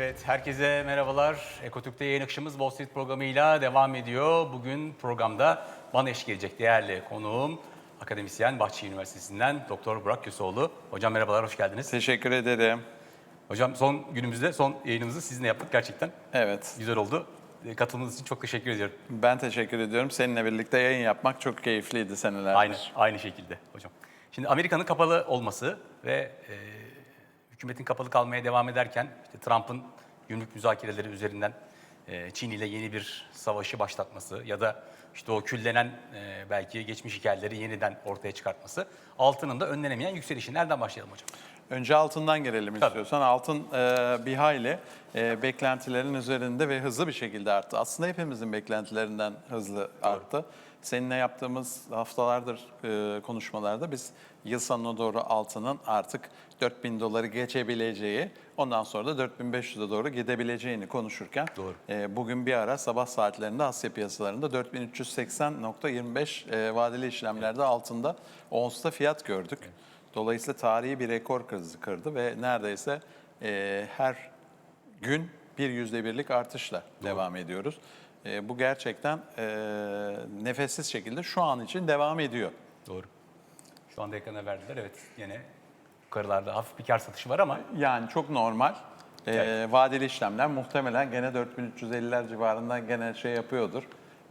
Evet, herkese merhabalar. Ekotürk'te yayın akışımız Wall Street programıyla devam ediyor. Bugün programda bana eşlik edecek değerli konuğum, akademisyen Bahçeşehir Üniversitesi'nden Doktor Burak Köseoğlu. Hocam merhabalar, hoş geldiniz. Teşekkür ederim. Hocam son günümüzde, son yayınımızı sizinle yaptık gerçekten. Evet, Güzel oldu. E, Katılımınız için çok teşekkür ediyorum. ben teşekkür ediyorum. Seninle birlikte yayın yapmak çok keyifliydi senelerdir. Aynı, aynı şekilde hocam. Şimdi Amerika'nın kapalı olması ve e, hükümetin kapalı kalmaya devam ederken işte Trump'ın gümrük müzakereleri üzerinden e, Çin ile yeni bir savaşı başlatması ya da işte o küllenen e, belki geçmiş hikayeleri yeniden ortaya çıkartması altının da önlenemeyen yükselişi. Nereden başlayalım hocam? Önce altından gelelim Tabii. istiyorsan. Altın e, bir hayli e, beklentilerin üzerinde ve hızlı bir şekilde arttı. Aslında hepimizin beklentilerinden hızlı arttı. Seninle yaptığımız haftalardır e, konuşmalarda biz yıl sonuna doğru altının artık 4000 doları geçebileceği, ondan sonra da 4500'e doğru gidebileceğini konuşurken Doğru. e, bugün bir ara sabah saatlerinde Asya piyasalarında 4380.25 e, vadeli işlemlerde altında onsta fiyat gördük. Dolayısıyla tarihi bir rekor kırdı, kırdı ve neredeyse e, her gün bir yüzde birlik artışla devam ediyoruz. E, bu gerçekten e, nefessiz şekilde şu an için devam ediyor. Doğru. Şu anda ekrana verdiler. Evet yine yukarılarda hafif bir kar satışı var ama Yani çok normal. E, Evet. vadeli işlemler muhtemelen gene 4350'ler civarından gene şey yapıyordur.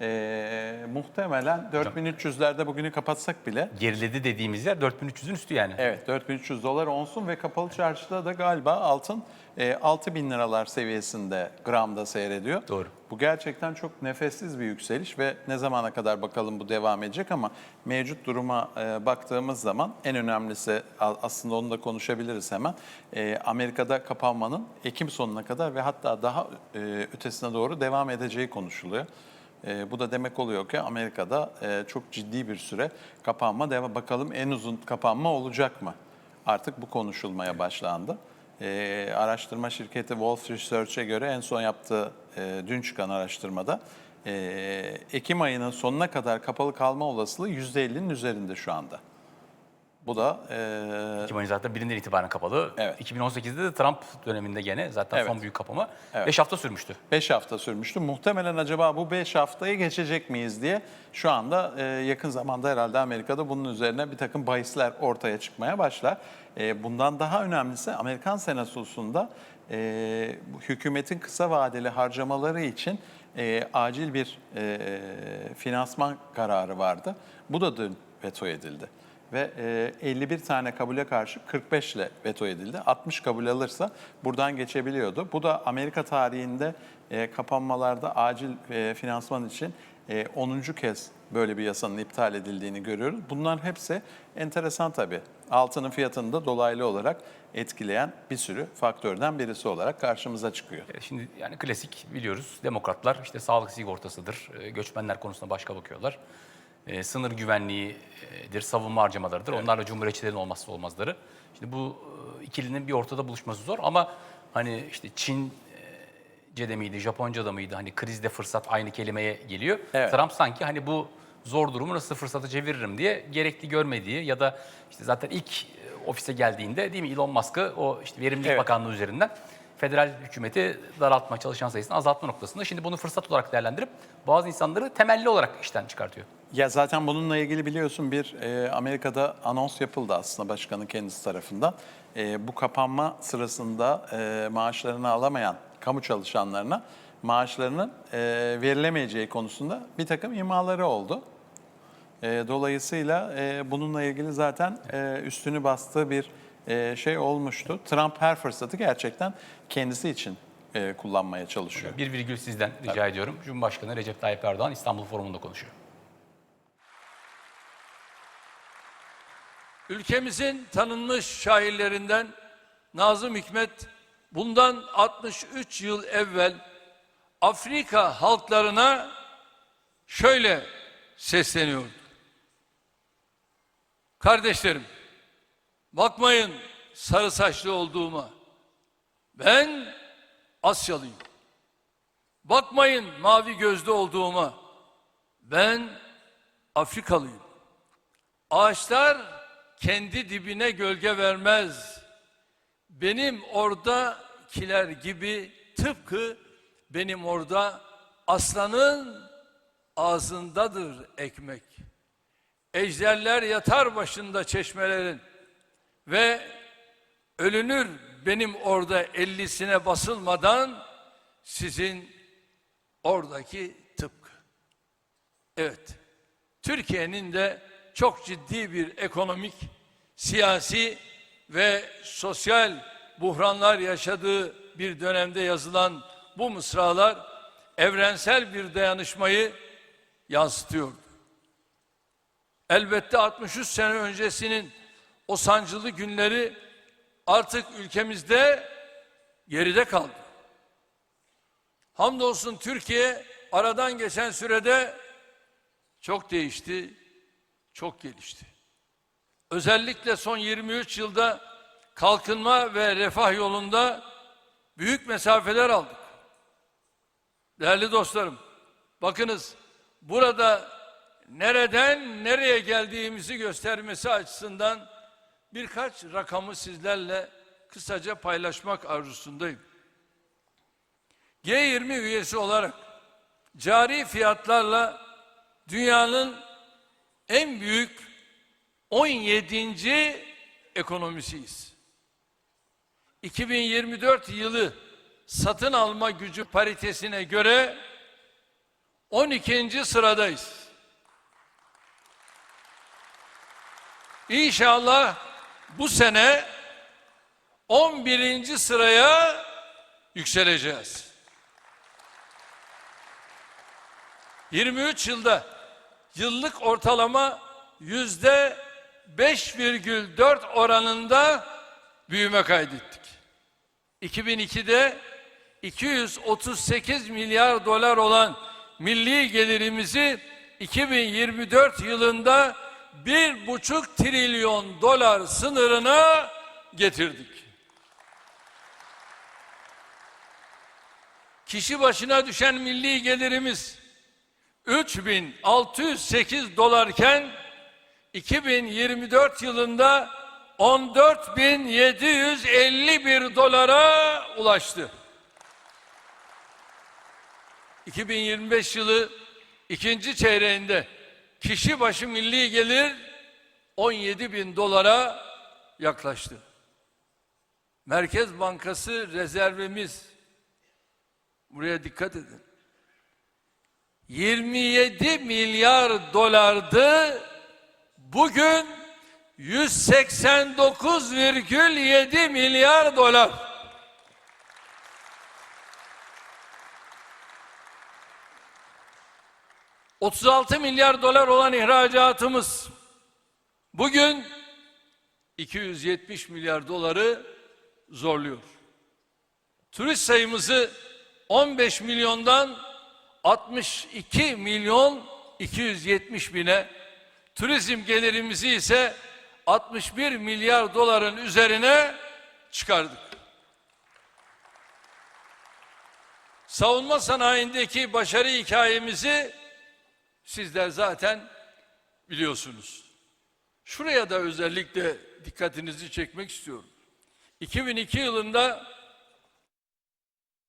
E, muhtemelen 4300'lerde bugünü kapatsak bile geriledi dediğimiz yer 4300'ün üstü yani. Evet 4300 dolar olsun ve kapalı çarşıda da galiba altın e, 6000 liralar seviyesinde gramda seyrediyor. Doğru. Bu gerçekten çok nefessiz bir yükseliş ve ne zamana kadar bakalım bu devam edecek ama mevcut duruma e, baktığımız zaman en önemlisi aslında onu da konuşabiliriz hemen. E, Amerika'da kapanmanın Ekim sonuna kadar ve hatta daha e, ötesine doğru devam edeceği konuşuluyor. E, bu da demek oluyor ki Amerika'da e, çok ciddi bir süre kapanma devam. Bakalım en uzun kapanma olacak mı? Artık bu konuşulmaya başlandı. E, araştırma şirketi Wolf Research'e göre en son yaptığı e, dün çıkan araştırmada e, Ekim ayının sonuna kadar kapalı kalma olasılığı %50'nin üzerinde şu anda. Bu da e, Ekim ayı zaten birinden itibaren kapalı. Evet. 2018'de de Trump döneminde gene zaten Evet. son büyük kapama Evet. 5 hafta sürmüştü. 5 hafta sürmüştü. Muhtemelen acaba bu 5 haftayı geçecek miyiz diye şu anda e, yakın zamanda herhalde Amerika'da bunun üzerine bir takım bahisler ortaya çıkmaya başlar. E, bundan daha önemlisi Amerikan Senatosu'nda e, hükümetin kısa vadeli harcamaları için e, acil bir e, finansman kararı vardı. Bu da dün veto edildi ve e, 51 tane kabule karşı 45 ile veto edildi. 60 kabul alırsa buradan geçebiliyordu. Bu da Amerika tarihinde kapanmalarda acil finansman için e, 10. kez böyle bir yasanın iptal edildiğini görüyoruz. Bunların hepsi enteresan tabii. Altının fiyatını da dolaylı olarak etkileyen bir sürü faktörden birisi olarak karşımıza çıkıyor. Şimdi yani klasik biliyoruz demokratlar işte sağlık sigortasıdır, e, göçmenler konusunda başka bakıyorlar. E, sınır güvenliğidir, savunma harcamalarıdır. Onlarla cumhuriyetçilerin olmazsa olmazları. Şimdi bu e, ikilinin bir ortada buluşması zor ama hani işte Çin de miydi, Japonca'da mıydı? Hani krizde fırsat aynı kelimeye geliyor. Evet. Trump sanki hani bu zor durumu nasıl fırsata çeviririm diye gerekli görmediği ya da işte zaten ilk e, ofise geldiğinde değil mi Elon Musk'ı o işte verimlilik Evet. bakanlığı üzerinden federal hükümeti daraltma, çalışan sayısını azaltma noktasında şimdi bunu fırsat olarak değerlendirip bazı insanları temelli olarak işten çıkartıyor. Ya zaten bununla ilgili biliyorsun bir e, Amerika'da anons yapıldı aslında başkanın kendisi tarafından. E, bu kapanma sırasında e, maaşlarını alamayan kamu çalışanlarına maaşlarının e, verilemeyeceği konusunda bir takım imaları oldu. E, dolayısıyla e, bununla ilgili zaten e, üstünü bastığı bir e, şey olmuştu. Trump her fırsatı gerçekten kendisi için e, kullanmaya çalışıyor. Bir virgül sizden rica ediyorum. Cumhurbaşkanı Recep Tayyip Erdoğan İstanbul Forumu'nda konuşuyor. Ülkemizin tanınmış şairlerinden Nazım Hikmet bundan 63 yıl evvel Afrika halklarına şöyle sesleniyordu. Kardeşlerim, bakmayın sarı saçlı olduğuma. Ben Asyalıyım. Bakmayın mavi gözlü olduğuma. Ben Afrikalıyım. Ağaçlar kendi dibine gölge vermez. Benim orada kiler gibi tıpkı benim orada aslanın ağzındadır ekmek. Ejderler yatar başında çeşmelerin ve ölünür benim orada ellisine basılmadan sizin oradaki tıpkı. Evet, Türkiye'nin de çok ciddi bir ekonomik, siyasi ve sosyal buhranlar yaşadığı bir dönemde yazılan bu mısralar evrensel bir dayanışmayı yansıtıyordu. Elbette 63 sene öncesinin o sancılı günleri artık ülkemizde geride kaldı. Hamdolsun Türkiye aradan geçen sürede çok değişti, çok gelişti. Özellikle son 23 yılda kalkınma ve refah yolunda büyük mesafeler aldık. Değerli dostlarım, bakınız burada nereden nereye geldiğimizi göstermesi açısından birkaç rakamı sizlerle kısaca paylaşmak arzusundayım. G20 üyesi olarak cari fiyatlarla dünyanın en büyük 17. ekonomisiyiz. 2024 yılı satın alma gücü paritesine göre 12. sıradayız. İnşallah bu sene 11. sıraya yükseleceğiz. 23 yılda yıllık ortalama yüzde 5,4 oranında büyüme kaydettik. 2002'de 238 milyar dolar olan milli gelirimizi 2024 yılında bir buçuk trilyon dolar sınırına getirdik. Kişi başına düşen milli gelirimiz 3608 dolarken 2024 yılında 14751 dolara ulaştı. 2025 yılı ikinci çeyreğinde kişi başı milli gelir 17 bin dolara yaklaştı. Merkez Bankası rezervimiz buraya dikkat edin. 27 milyar dolardı. Bugün 189,7 milyar dolar. ...36 milyar dolar olan ihracatımız... ...bugün 270 milyar doları zorluyor. Turist sayımızı 15 milyondan 62 milyon 270 bine, turizm gelirimizi ise 61 milyar doların üzerine çıkardık. Savunma sanayindeki başarı hikayemizi sizler zaten biliyorsunuz. Şuraya da özellikle dikkatinizi çekmek istiyorum. 2002 yılında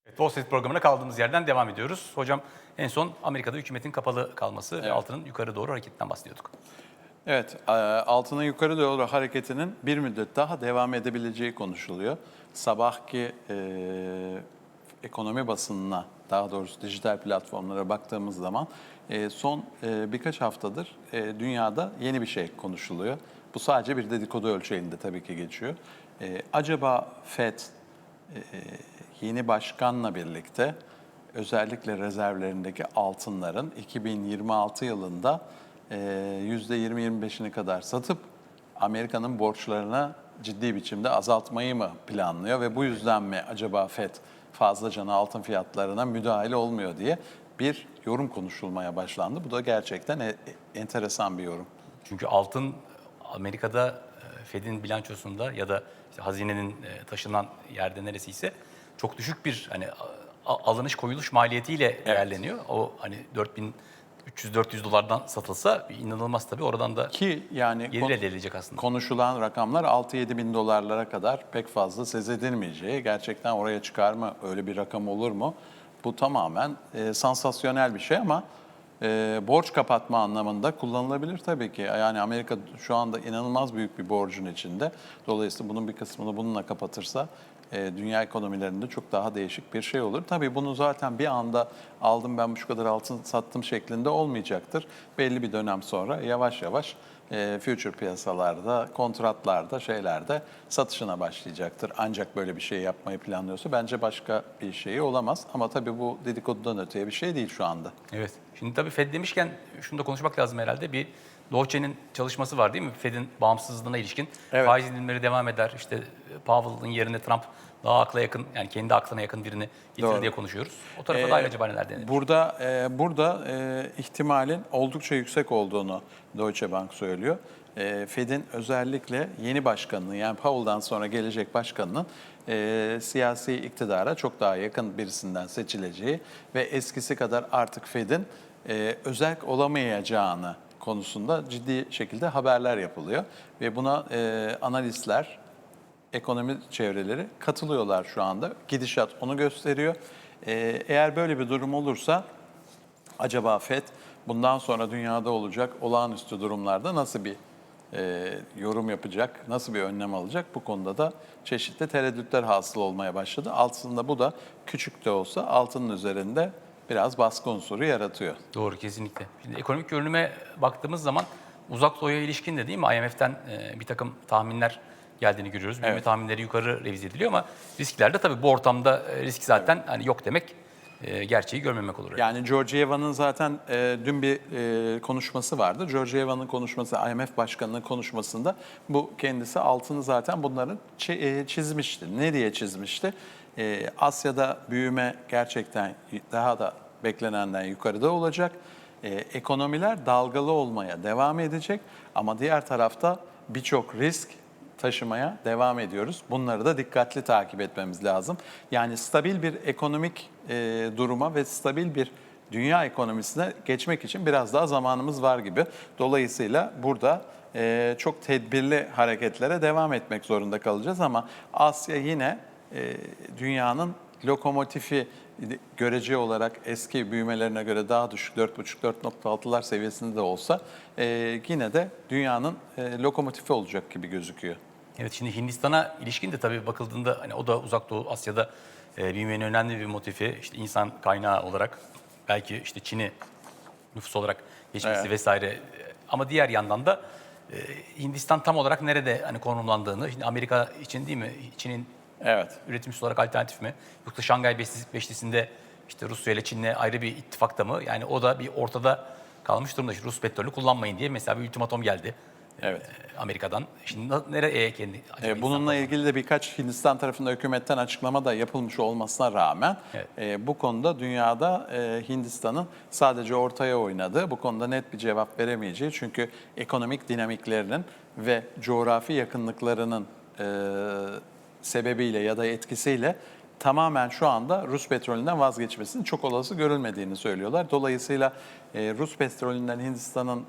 Wall Street programına kaldığımız yerden devam ediyoruz. Hocam en son Amerika'da hükümetin kapalı kalması ve altının yukarı doğru hareketinden bahsediyorduk. Evet, e, altının yukarı doğru hareketinin bir müddet daha devam edebileceği konuşuluyor. Sabahki e, ekonomi basınına, daha doğrusu dijital platformlara baktığımız zaman e, son e, birkaç haftadır e, dünyada yeni bir şey konuşuluyor. Bu sadece bir dedikodu ölçeğinde tabii ki geçiyor. E, acaba FED e, yeni başkanla birlikte özellikle rezervlerindeki altınların 2026 yılında e, %20-25'ini kadar satıp Amerika'nın borçlarına ciddi biçimde azaltmayı mı planlıyor ve bu yüzden mi acaba FED fazlacana altın fiyatlarına müdahale olmuyor diye bir yorum konuşulmaya başlandı. Bu da gerçekten e- enteresan bir yorum. Çünkü altın Amerika'da e, Fed'in bilançosunda ya da işte hazinenin e, taşınan yerde neresiyse çok düşük bir hani alınış koyuluş maliyetiyle değerleniyor. O hani 4000 300-400 dolardan satılsa inanılmaz tabii. Oradan da Ki yani gelir elde edilecek aslında. konuşulan rakamlar 6-7 bin dolarlara kadar pek fazla söz edilmeyeceği. Gerçekten oraya çıkar mı? Öyle bir rakam olur mu? Bu tamamen e, sansasyonel bir şey ama e, borç kapatma anlamında kullanılabilir tabii ki. Yani Amerika şu anda inanılmaz büyük bir borcun içinde. Dolayısıyla bunun bir kısmını bununla kapatırsa e, dünya ekonomilerinde çok daha değişik bir şey olur. Tabii bunu zaten bir anda aldım ben şu kadar altın sattım şeklinde olmayacaktır. Belli bir dönem sonra yavaş yavaş e, future piyasalarda, kontratlarda, şeylerde satışına başlayacaktır. Ancak böyle bir şey yapmayı planlıyorsa bence başka bir şeyi olamaz. Ama tabii bu dedikodudan öteye bir şey değil şu anda. Evet. Şimdi tabii Fed demişken şunu da konuşmak lazım herhalde. Bir Dohçe'nin çalışması var değil mi? Fed'in bağımsızlığına ilişkin. Evet. Faiz indirimleri devam eder. İşte Powell'ın yerine Trump daha akla yakın, yani kendi aklına yakın birini getirir Doğru. diye konuşuyoruz. O tarafa Ee, dair acaba neler denir? Burada e, burada e, ihtimalin oldukça yüksek olduğunu Deutsche Bank söylüyor. E, Fed'in özellikle yeni başkanının yani Powell'dan sonra gelecek başkanının e, siyasi iktidara çok daha yakın birisinden seçileceği ve eskisi kadar artık Fed'in e, özerk olamayacağını konusunda ciddi şekilde haberler yapılıyor ve buna e, analistler ekonomi çevreleri katılıyorlar şu anda. Gidişat onu gösteriyor. Ee, eğer böyle bir durum olursa acaba FED bundan sonra dünyada olacak olağanüstü durumlarda nasıl bir e, yorum yapacak, nasıl bir önlem alacak? Bu konuda da çeşitli tereddütler hasıl olmaya başladı. Aslında bu da küçük de olsa altının üzerinde biraz baskı unsuru yaratıyor. Doğru kesinlikle. Şimdi ekonomik görünüme baktığımız zaman uzak doğuya ilişkin de değil mi IMF'den e, bir takım tahminler geldiğini görüyoruz. Büyüme Evet. tahminleri yukarı revize ediliyor ama risklerde tabii bu ortamda e, risk zaten hani yok demek e, gerçeği görmemek olur. Yani Georgieva'nın zaten e, dün bir e, konuşması vardı. Georgieva'nın konuşması, IMF Başkanı'nın konuşmasında bu kendisi altını zaten bunların e, çizmişti. Ne diye çizmişti? E, Asya'da büyüme gerçekten daha da beklenenden yukarıda olacak. E, ekonomiler dalgalı olmaya devam edecek ama diğer tarafta birçok risk taşımaya devam ediyoruz. Bunları da dikkatli takip etmemiz lazım. Yani stabil bir ekonomik e, duruma ve stabil bir dünya ekonomisine geçmek için biraz daha zamanımız var gibi. Dolayısıyla burada e, çok tedbirli hareketlere devam etmek zorunda kalacağız ama Asya yine e, dünyanın lokomotifi görece olarak eski büyümelerine göre daha düşük 4,5-4,6'lar seviyesinde de olsa e, yine de dünyanın e, lokomotifi olacak gibi gözüküyor. Evet şimdi Hindistan'a ilişkin de tabii bakıldığında hani o da uzak doğu Asya'da e, büyümenin önemli bir motifi. İşte insan kaynağı olarak belki işte Çin'i nüfus olarak geçmesi Evet. vesaire. Ama diğer yandan da e, Hindistan tam olarak nerede hani konumlandığını, şimdi Amerika için değil mi? Çin'in Evet. üretim olarak alternatif mi? Yoksa Şangay Beşlisi- Beşlisi'nde işte Rusya ile Çin'le ayrı bir ittifakta mı? Yani o da bir ortada kalmış durumda. İşte Rus petrolü kullanmayın diye mesela bir ultimatom geldi. Evet. e, Amerika'dan. Şimdi nereye kendi acaba Ee, Bununla ilgili de birkaç Hindistan tarafında hükümetten açıklama da yapılmış olmasına rağmen Evet. e, bu konuda dünyada e, Hindistan'ın sadece ortaya oynadığı, bu konuda net bir cevap veremeyeceği çünkü ekonomik dinamiklerinin ve coğrafi yakınlıklarının e, sebebiyle ya da etkisiyle tamamen şu anda Rus petrolünden vazgeçmesinin çok olası görülmediğini söylüyorlar. Dolayısıyla e, Rus petrolünden Hindistan'ın e,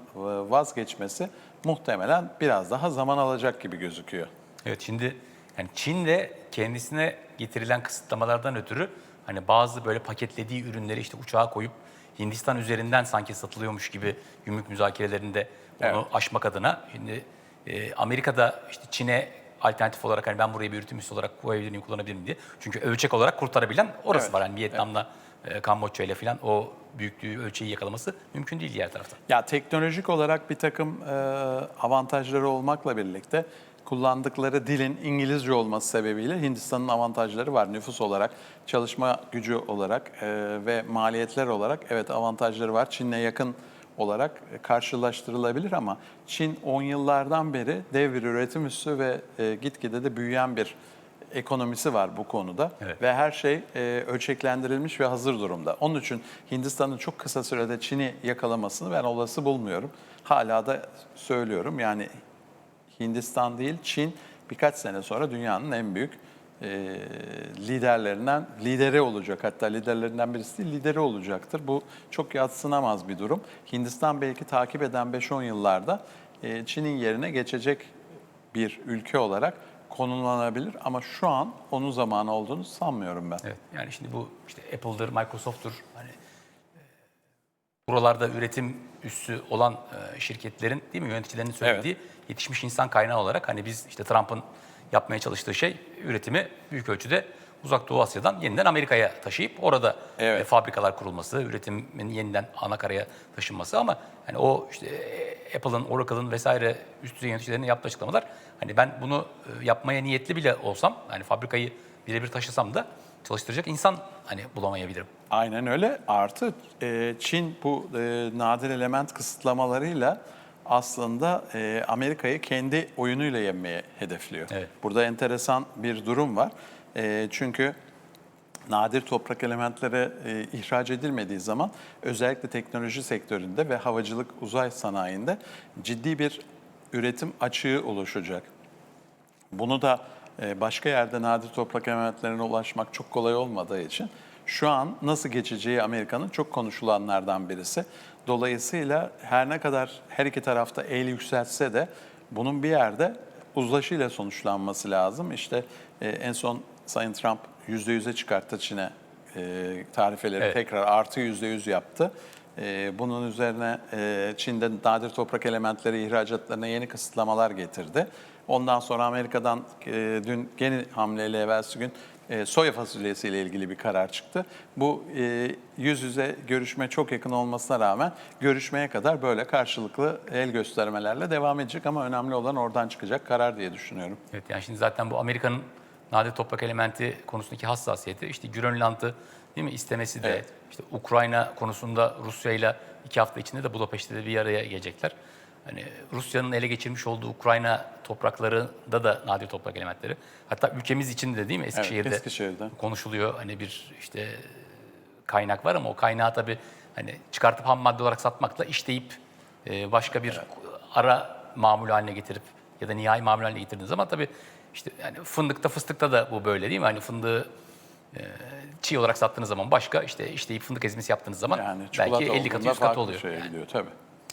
vazgeçmesi muhtemelen biraz daha zaman alacak gibi gözüküyor. Evet şimdi yani Çin de kendisine getirilen kısıtlamalardan ötürü hani bazı böyle paketlediği ürünleri işte uçağa koyup Hindistan üzerinden sanki satılıyormuş gibi gümrük müzakerelerinde onu Evet. aşmak adına şimdi e, Amerika'da işte Çin'e alternatif olarak hani ben burayı bir üretim üssü olarak koyabilir miyim, kullanabilir miyim diye. Çünkü ölçek olarak kurtarabilen orası Evet, var. Yani Vietnam'la e, Kamboçya ile falan o büyüklüğü ölçeği yakalaması mümkün değil diğer tarafta. Ya teknolojik olarak bir takım e, avantajları olmakla birlikte kullandıkları dilin İngilizce olması sebebiyle Hindistan'ın avantajları var. Nüfus olarak, çalışma gücü olarak e, ve maliyetler olarak evet avantajları var. Çin'le yakın olarak karşılaştırılabilir ama Çin 10 yıllardan beri dev bir üretim üssü ve e, gitgide de büyüyen bir ekonomisi var bu konuda Evet. ve her şey e, ölçeklendirilmiş ve hazır durumda. Onun için Hindistan'ın çok kısa sürede Çin'i yakalamasını ben olası bulmuyorum. Hala da söylüyorum yani Hindistan değil Çin birkaç sene sonra dünyanın en büyük e, liderlerinden, lideri olacak. Hatta liderlerinden birisi değil, lideri olacaktır. Bu çok yatsınamaz bir durum. Hindistan belki takip eden 5-10 yıllarda e, Çin'in yerine geçecek bir ülke olarak konumlanabilir. Ama şu an onun zamanı olduğunu sanmıyorum ben. Evet. Yani şimdi bu işte Apple'dır, Microsoft'tur. Hani e, buralarda üretim üssü olan e, şirketlerin değil mi yöneticilerinin söylediği yetişmiş insan kaynağı olarak hani biz işte Trump'ın yapmaya çalıştığı şey üretimi büyük ölçüde Uzak Doğu Asya'dan yeniden Amerika'ya taşıyıp orada Evet. e, fabrikalar kurulması, üretimin yeniden ana karaya taşınması ama hani o işte e, Apple'ın, Oracle'ın vesaire üst düzey yöneticilerinin yaptığı açıklamalar hani ben bunu e, yapmaya niyetli bile olsam hani fabrikayı birebir taşısam da çalıştıracak insan hani bulamayabilirim. Aynen öyle. Artı e, Çin bu e, nadir element kısıtlamalarıyla aslında e, Amerika'yı kendi oyunuyla yenmeye hedefliyor. Evet. Burada enteresan bir durum var. E, çünkü nadir toprak elementleri e, ihraç edilmediği zaman özellikle teknoloji sektöründe ve havacılık uzay sanayinde ciddi bir üretim açığı oluşacak. Bunu da e, başka yerde nadir toprak elementlerine ulaşmak çok kolay olmadığı için şu an nasıl geçeceği Amerika'nın çok konuşulanlardan birisi. Dolayısıyla her ne kadar her iki tarafta el yükseltse de bunun bir yerde uzlaşıyla sonuçlanması lazım. İşte e, en son Sayın Trump %100'e çıkarttı Çin'e e, tarifeleri Evet. tekrar artı %100 yaptı. E, bunun üzerine e, Çin'de nadir toprak elementleri ihracatlarına yeni kısıtlamalar getirdi. Ondan sonra Amerika'dan e, dün yeni hamleyle evvelsi gün e, soya fasulyesiyle ilgili bir karar çıktı. Bu e, yüz yüze görüşme çok yakın olmasına rağmen görüşmeye kadar böyle karşılıklı el göstermelerle devam edecek ama önemli olan oradan çıkacak karar diye düşünüyorum. Evet yani şimdi zaten bu Amerika'nın nadir toprak elementi konusundaki hassasiyeti işte Grönland'ı değil mi istemesi de Evet. işte Ukrayna konusunda Rusya ile iki hafta içinde de Budapeşte de bir araya gelecekler. Hani Rusya'nın ele geçirmiş olduğu Ukrayna topraklarında da nadir toprak elementleri. Hatta ülkemiz için de değil mi Eskişehir'de, Eskişehir'de. konuşuluyor. Hani bir işte kaynak var ama o kaynağı tabii hani çıkartıp ham madde olarak satmakla işleyip e, başka bir ara mamul haline getirip ya da nihai mamul haline getirdiğiniz zaman tabii işte yani fındıkta fıstıkta da bu böyle değil mi? Hani fındığı e, çiğ olarak sattığınız zaman başka işte işleyip fındık ezmesi yaptığınız zaman Yani belki 50 katı olduğunda 100 katı oluyor. şeye Yani gidiyor tabii.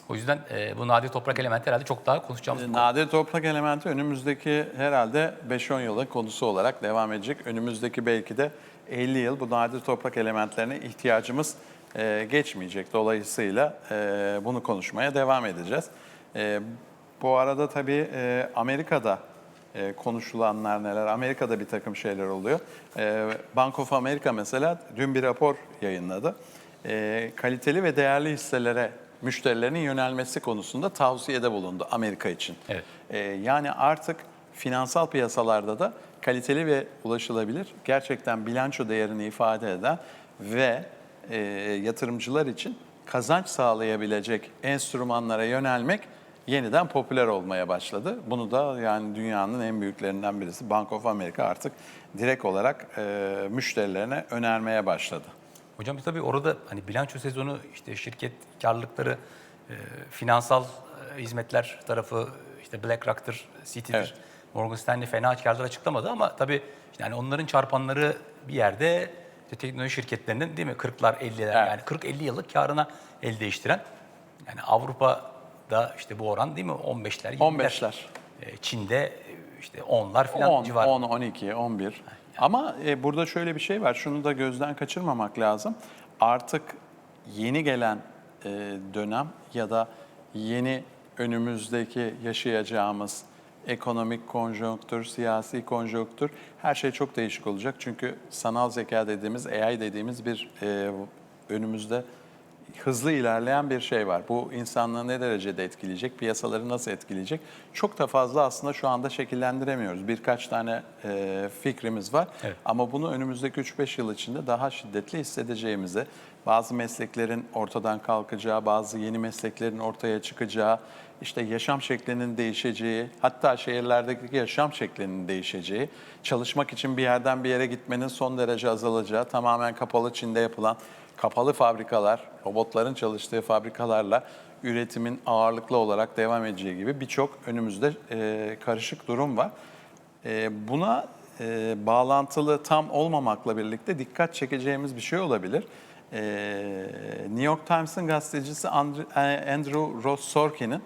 O yüzden e, bu nadir toprak elementi herhalde çok daha konuşacağımız bir konu. Nadir toprak elementi önümüzdeki herhalde 5-10 yılın konusu olarak devam edecek. Önümüzdeki belki de 50 yıl bu nadir toprak elementlerine ihtiyacımız e, geçmeyecek. Dolayısıyla e, bunu konuşmaya devam edeceğiz. E, bu arada tabii e, Amerika'da e, konuşulanlar neler? Amerika'da bir takım şeyler oluyor. E, Bank of America mesela dün bir rapor yayınladı. E, kaliteli ve değerli hisselere müşterilerinin yönelmesi konusunda tavsiyede bulundu Amerika için. Evet. E, yani artık finansal piyasalarda da kaliteli ve ulaşılabilir, gerçekten bilanço değerini ifade eden ve e, yatırımcılar için kazanç sağlayabilecek enstrümanlara yönelmek yeniden popüler olmaya başladı. Bunu da yani dünyanın en büyüklerinden birisi Bank of America artık direkt olarak e, müşterilerine önermeye başladı. Hocam tabii orada hani bilanço sezonu işte şirket karlılıkları, e, finansal e, hizmetler tarafı işte BlackRock'tır, Citi'dir, Evet. Morgan Stanley fena karlar açıklamadı ama tabii işte yani onların çarpanları bir yerde işte teknoloji şirketlerinin değil mi 40'lar 50'ler Evet. yani 40-50 yıllık karına el değiştiren yani Avrupa'da işte bu oran değil mi 15'ler 20'ler. 15'ler. E, Çin'de işte 10'lar falan 10, civarı. 10, 12, 11. Ama e, burada şöyle bir şey var. Şunu da gözden kaçırmamak lazım. Artık yeni gelen e, dönem ya da yeni önümüzdeki yaşayacağımız ekonomik konjonktür, siyasi konjonktür her şey çok değişik olacak. Çünkü sanal zeka dediğimiz, AI dediğimiz bir e, önümüzde hızlı ilerleyen bir şey var. Bu insanlığı ne derecede etkileyecek, piyasaları nasıl etkileyecek? Çok da fazla aslında şu anda şekillendiremiyoruz. Birkaç tane e, fikrimiz var. Evet. Ama bunu önümüzdeki 3-5 yıl içinde daha şiddetli hissedeceğimizi, bazı mesleklerin ortadan kalkacağı, bazı yeni mesleklerin ortaya çıkacağı, işte yaşam şeklinin değişeceği, hatta şehirlerdeki yaşam şeklinin değişeceği, çalışmak için bir yerden bir yere gitmenin son derece azalacağı, tamamen kapalı Çin'de yapılan kapalı fabrikalar, robotların çalıştığı fabrikalarla üretimin ağırlıklı olarak devam edeceği gibi birçok önümüzde e, karışık durum var. E, buna e, bağlantılı tam olmamakla birlikte dikkat çekeceğimiz bir şey olabilir. E, New York Times'ın gazetecisi e, Andrew Ross Sorkin'in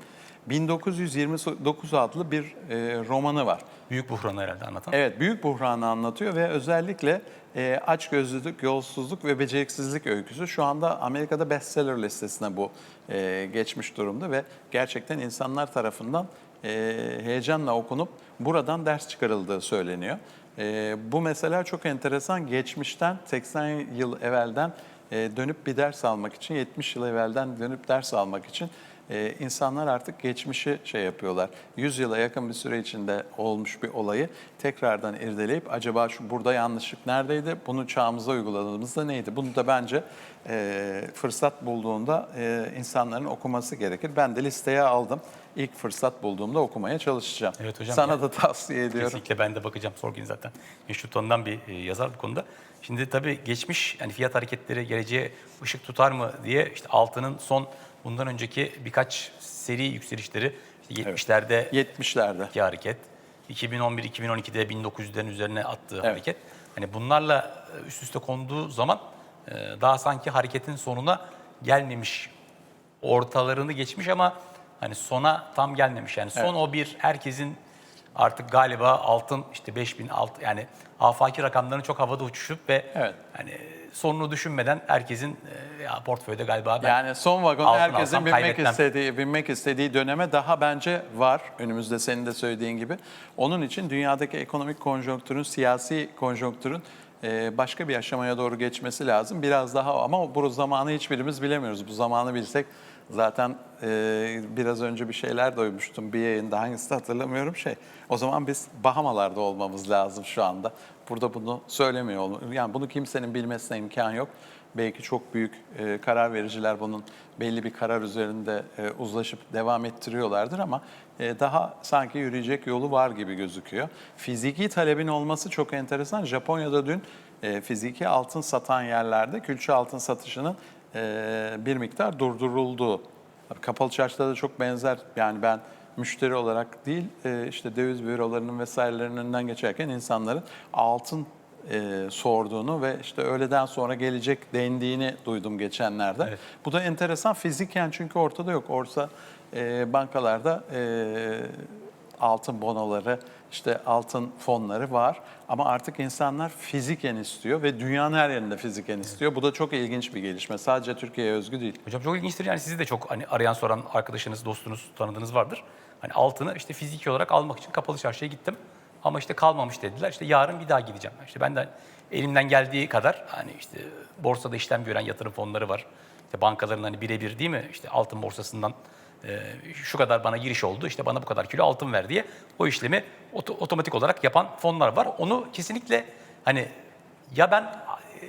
1929 adlı bir e, romanı var. Büyük buhranı herhalde anlatan. Evet, büyük buhranı anlatıyor ve özellikle e, açgözlülük, yolsuzluk ve beceriksizlik öyküsü şu anda Amerika'da bestseller listesine bu e, geçmiş durumda ve gerçekten insanlar tarafından e, heyecanla okunup buradan ders çıkarıldığı söyleniyor. E, bu mesela çok enteresan. Geçmişten 80 yıl evvelden e, dönüp bir ders almak için, 70 yıl evvelden dönüp ders almak için ee, insanlar artık geçmişi şey yapıyorlar. 100 yıla yakın bir süre içinde olmuş bir olayı tekrardan irdeleyip acaba şu burada yanlışlık neredeydi? Bunu çağımıza uyguladığımızda neydi? Bunu da bence e, fırsat bulduğunda e, insanların okuması gerekir. Ben de listeye aldım. İlk fırsat bulduğumda okumaya çalışacağım. Evet hocam. Sana Yani da tavsiye ediyorum. Kesinlikle ben de bakacağım Sorkin zaten. Meşhur tondan bir e, yazar bu konuda. Şimdi tabii geçmiş yani fiyat hareketleri geleceğe ışık tutar mı diye işte altının son bundan önceki birkaç seri yükselişleri işte 70'lerde 70'lerde. ki hareket. 2011-2012'de 1900'lerin üzerine attığı hareket. Hani bunlarla e, üst üste konduğu zaman e, daha sanki hareketin sonuna gelmemiş. Ortalarını geçmiş ama hani sona tam gelmemiş. Yani son o bir herkesin artık galiba altın işte 5000 alt yani afaki rakamların çok havada uçuşup ve Evet. hani sonunu düşünmeden herkesin e, ya portföyde galiba ben Yani son vagon altın herkesin alsam binmek kaybetmem. istediği, binmek istediği döneme daha bence var. Önümüzde senin de söylediğin gibi. Onun için dünyadaki ekonomik konjonktürün, siyasi konjonktürün e, başka bir aşamaya doğru geçmesi lazım. Biraz daha ama bu zamanı hiçbirimiz bilemiyoruz. Bu zamanı bilsek zaten e, biraz önce bir şeyler duymuştum bir yayında hangisi hatırlamıyorum şey. O zaman biz Bahamalarda olmamız lazım şu anda. Burada bunu söylemiyor. Yani bunu kimsenin bilmesine imkan yok. Belki çok büyük e, karar vericiler bunun belli bir karar üzerinde e, uzlaşıp devam ettiriyorlardır ama e, daha sanki yürüyecek yolu var gibi gözüküyor. Fiziki talebin olması çok enteresan. Japonya'da dün e, fiziki altın satan yerlerde külçe altın satışının e, bir miktar durdurulduğu. Kapalı çarşıda da çok benzer. Yani ben müşteri olarak değil e, işte döviz bürolarının vesairelerinin önünden geçerken insanların altın e, sorduğunu ve işte öğleden sonra gelecek dendiğini duydum geçenlerde. Evet. Bu da enteresan fiziken çünkü ortada yok. Orsa e, bankalarda e, altın bonoları, işte altın fonları var. Ama artık insanlar fiziken istiyor ve dünyanın her yerinde fiziken istiyor. Bu da çok ilginç bir gelişme. Sadece Türkiye'ye özgü değil. Hocam çok ilginçtir yani sizi de çok hani arayan soran arkadaşınız, dostunuz, tanıdığınız vardır. Hani altını işte fiziki olarak almak için kapalı çarşıya gittim. Ama işte kalmamış dediler. İşte yarın bir daha gideceğim. İşte ben de elimden geldiği kadar hani işte borsada işlem gören yatırım fonları var. İşte bankaların hani birebir değil mi? İşte altın borsasından şu kadar bana giriş oldu. işte bana bu kadar kilo altın ver diye o işlemi oto- otomatik olarak yapan fonlar var. Onu kesinlikle hani ya ben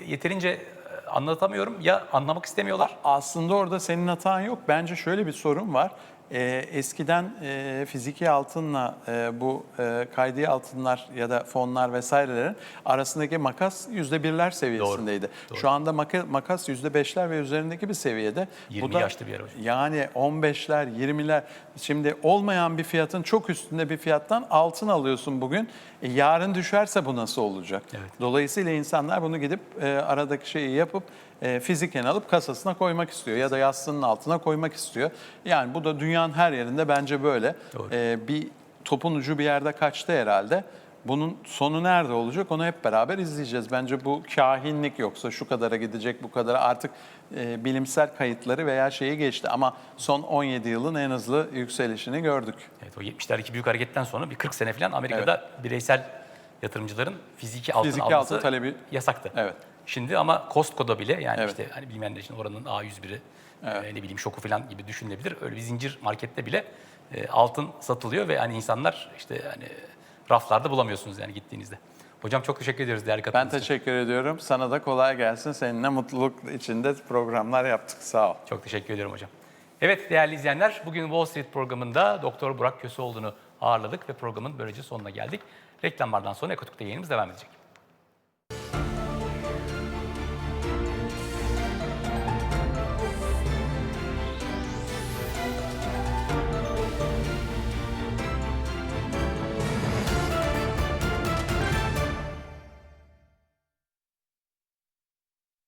yeterince e, anlatamıyorum ya anlamak istemiyorlar. Aslında orada senin hatan yok. Bence şöyle bir sorun var. Ee, eskiden e, fiziki altınla e, bu e, kaydi altınlar ya da fonlar vesairelerin arasındaki makas yüzde birler seviyesindeydi. Şu anda maka- makas yüzde beşler ve üzerindeki bir seviyede. 20 yaşlı bir yer hocam. Yani 15'ler, 20'ler. Şimdi olmayan bir fiyatın çok üstünde bir fiyattan altın alıyorsun bugün. E, yarın düşerse bu nasıl olacak? Evet. Dolayısıyla insanlar bunu gidip e, aradaki şeyi yapıp e, fiziken alıp kasasına koymak istiyor ya da yastığının altına koymak istiyor. Yani bu da dünyanın her yerinde bence böyle. E, bir topun ucu bir yerde kaçtı herhalde. Bunun sonu nerede olacak onu hep beraber izleyeceğiz. Bence bu kahinlik yoksa şu kadara gidecek bu kadara artık e, bilimsel kayıtları veya şeyi geçti. Ama son 17 yılın en hızlı yükselişini gördük. Evet o 70'lerdeki büyük hareketten sonra bir 40 sene falan Amerika'da bireysel yatırımcıların fiziki altın Fiziki alması altın talebi- yasaktı. Evet. Şimdi ama Costco'da bile yani Evet. işte hani bilmeyenler için oranın A101'i e, ne bileyim şoku falan gibi düşünülebilir. Öyle bir zincir markette bile e, altın satılıyor ve hani insanlar işte hani raflarda bulamıyorsunuz yani gittiğinizde. Hocam çok teşekkür ediyoruz değerli Ben katıldığınız için. teşekkür ediyorum. Sana da kolay gelsin. Seninle mutluluk içinde programlar yaptık. Sağ ol. Çok teşekkür ediyorum hocam. Evet değerli izleyenler, bugün Wall Street programında Doktor Burak Köseoğlu'nu ağırladık ve programın böylece sonuna geldik. Reklamlardan sonra Ekotuk'ta yayınımız devam edecek.